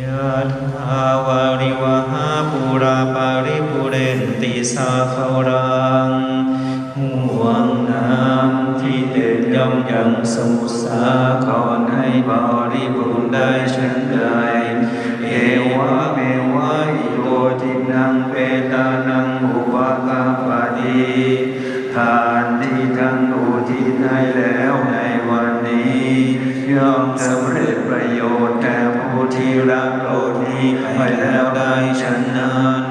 ยะถาวาริวหาปุราปาริปุเรนติสาคารังห่วงน้ำที่เต็มย่อมยังสมุทรสาครให้บริบูรณ์ได้ฉันใด ไปแล้วได้ฉันนั้น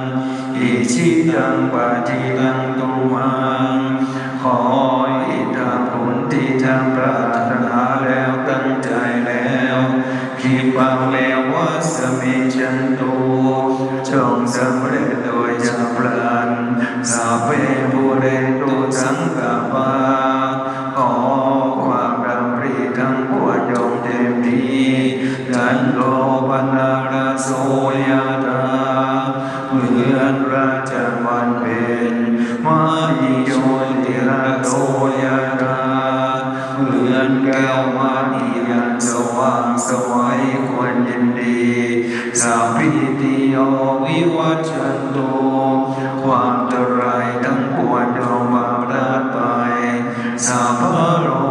อิชิตังปาจิตังตุมัง ขออิทาผลที่ทางปรารถนาแล้วตั้งใจแล้วคิปังเมวัสมิจันตุจงสำเร็จโดยฉับพลันสาเปบุเรตุสังกาปาขอความรำรีทั้งปวงจงเต็มที่ดันโลปนา โสยตาเหมือนพระจันทร์วันเพ็ญมายิโยติระโสยตาเหมือนแก้วมานียันสว่างสวัยควรยินดีสาพิติโยวิวัชชนโตความตรายทั้งปวงจงบาราดไปสัพพะโร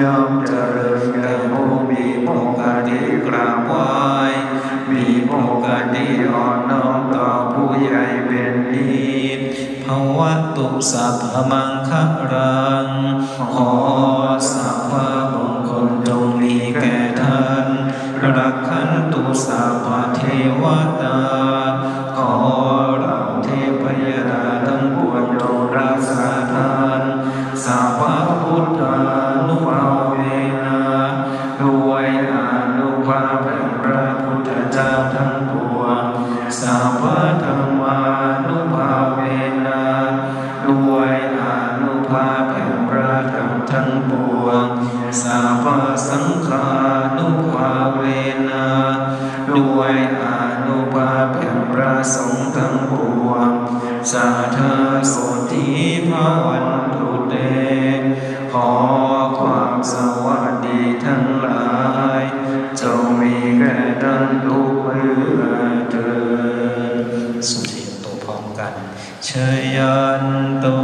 ย่อมเจริญแก่ผู้มีโอกาสที่กราบ เป็นนิดภวะตุสัพพมังคะรัง ขอสัพพะมงคลจงมีแก่ท่านรักขันตุสัพพเทวตา ขอเราเทพยดาทั้งปวงจงรักษาท่านสัพพะพุทธานุภาเวนะด้วยอานุภาพแห่งพระพุทธเจ้าทั้งปวงสัพพะธรรม แห่งพระสงฆ์ทั้งปวงสาธาโสติภาวันตุเต ขอความสวัสดีทั้งหลายจงมีแก่ท่านทุกเมื่อเถิดสุทีตัวพร้อมกันเชยันตัวโพ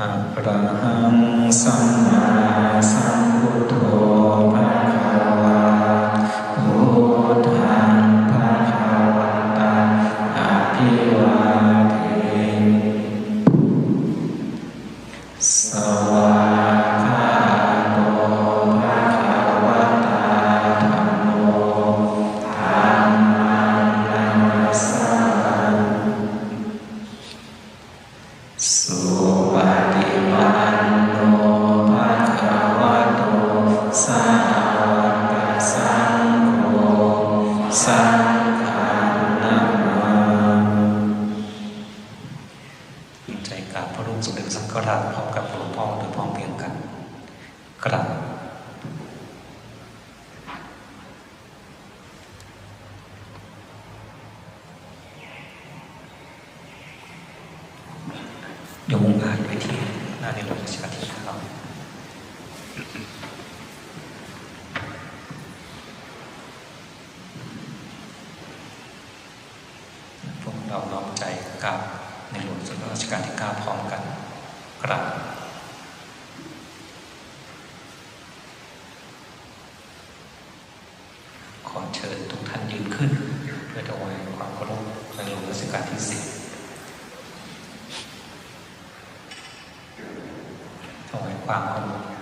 อะระหังสัมมาสัมพุทโธ ยกองอ่านไว้ที่หน้าในหลวงรัชกาลที่เก้าพวกเราน้อมใจกับในหลวงรัชกาลที่เก้าพร้อมกันกราบขอเชิญทุกท่านยืนขึ้น เพื่อถวายความเคารพในหลวงรัชกาลที่สิบถวาย ความเคารพ